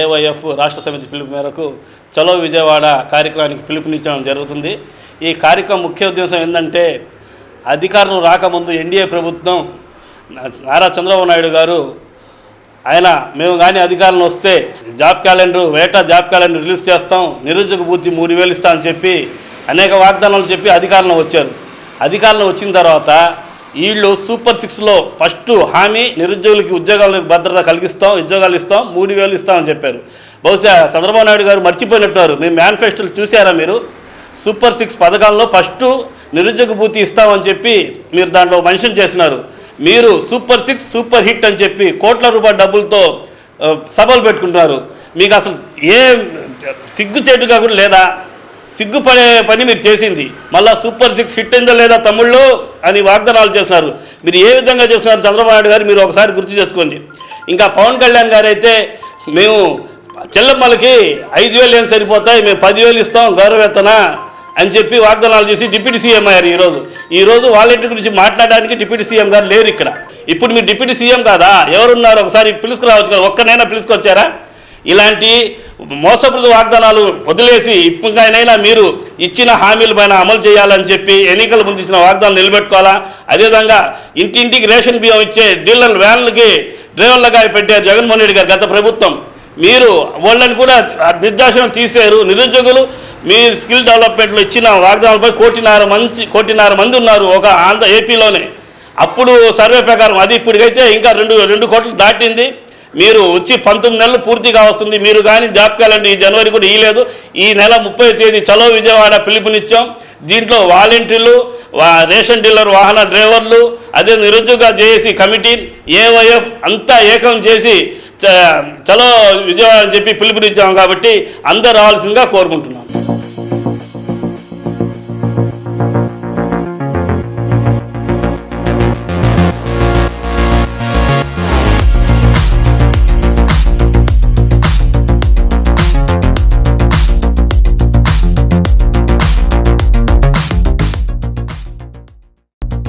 AIYF రాష్ట్ర సమితి పిలుపు మేరకు చలో విజయవాడ కార్యక్రమానికి పిలుపునిచ్చడం జరుగుతుంది. ఈ కార్యక్రమం ముఖ్య ఉద్దేశం ఏంటంటే అధికారం రాకముందు ఎన్డీఏ ప్రభుత్వం నారా చంద్రబాబు నాయుడు గారు ఆయన మేము కానీ అధికారంలో వస్తే జాబ్ క్యాలెండర్ వేటా జాబ్ క్యాలెండర్ రిలీజ్ చేస్తాం నిరుద్యోగ భూతి మూడు వేలు ఇస్తామని చెప్పి అనేక వాగ్దానాలు చెప్పి అధికారంలో వచ్చారు. అధికారంలో వచ్చిన తర్వాత వీళ్ళు సూపర్ సిక్స్లో ఫస్ట్ హామీ నిరుద్యోగులకి ఉద్యోగాలకు భద్రత కలిగిస్తాం ఉద్యోగాలు ఇస్తాం మూడు వేలు ఇస్తామని చెప్పారు. బహుశా చంద్రబాబు నాయుడు గారు మర్చిపోయినట్టున్నారు. మీ మేనిఫెస్టోలు చూసారా మీరు? సూపర్ సిక్స్ పథకాల్లో ఫస్ట్ నిరుద్యోగ భూతి ఇస్తామని చెప్పి మీరు దాంట్లో మెన్షన్ చేసినారు. మీరు సూపర్ సిక్స్ సూపర్ హిట్ అని చెప్పి కోట్ల రూపాయల డబ్బులతో సభలు పెట్టుకుంటున్నారు. మీకు అసలు ఏ సిగ్గుచేటుగా కూడా లేదా? సిగ్గుపడే పని మీరు చేసింది. మళ్ళా సూపర్ సిక్స్ హిట్ అయిందా లేదా తమ్ముళ్ళు అని వాగ్దానాలు చేస్తున్నారు. మీరు ఏ విధంగా చేస్తున్నారు చంద్రబాబు నాయుడు గారు మీరు ఒకసారి గుర్తు చేసుకోండి. ఇంకా పవన్ కళ్యాణ్ గారు అయితే మేము చెల్లమ్మలకి ఐదు వేలు ఏం సరిపోతాయి మేము పదివేలు ఇస్తాం గౌరవేతన అని చెప్పి వాగ్దానాలు చేసి డిప్యూటీ సీఎం అయ్యారు ఈరోజు. ఈరోజు వాళ్ళింటి గురించి మాట్లాడడానికి డిప్యూటీ సీఎం గారు లేరు ఇక్కడ. ఇప్పుడు మీరు డిప్యూటీ సీఎం కాదా? ఎవరున్నారు? ఒకసారి పిలుచుకురావచ్చు కదా ఒక్కనైనా పిలుచుకొచ్చారా? ఇలాంటి మోసపు వాగ్దానాలు వదిలేసి ఇప్పటికైనా మీరు ఇచ్చిన హామీల పైన అమలు చేయాలని చెప్పి ఎన్నికల ముందు ఇచ్చిన వాగ్దానాలు నిలబెట్టుకోవాలా? అదేవిధంగా ఇంటింటికి రేషన్ బియ్యం ఇచ్చే డీలర్ వ్యాన్లకి డ్రైవర్లుగా పెట్టారు జగన్మోహన్ రెడ్డి గారు గత ప్రభుత్వం. మీరు వాళ్ళని కూడా నిర్దేశనం తీశారు. నిరుద్యోగులు మీ స్కిల్ డెవలప్మెంట్లో ఇచ్చిన వాగ్దానాలపై కోటిన్నర మంది కోటిన్నర మంది ఉన్నారు ఒక ఆంధ్ర ఏపీలోనే. అప్పుడు సర్వే ప్రకారం అది ఇప్పటికైతే ఇంకా రెండు రెండు కోట్లు దాటింది. మీరు వచ్చి పంతొమ్మిది నెలలు పూర్తిగా వస్తుంది. మీరు కానీ జాబ్ క్యాలెండర్ ఈ జనవరి కూడా ఇయ్యలేదు. ఈ నెల ముప్పై తేదీ చలో విజయవాడ పిలుపునిచ్చాం. దీంట్లో వాలంటీర్లు రేషన్ డీలర్ వాహన డ్రైవర్లు అదే నిరుద్యోగ జేఏసీ కమిటీ ఏవైఎఫ్ అంతా ఏకం చేసి చ- చలో విజయవాడ అని చెప్పి పిలుపునిచ్చాం కాబట్టి అందరు రావాల్సిందిగా కోరుకుంటున్నాను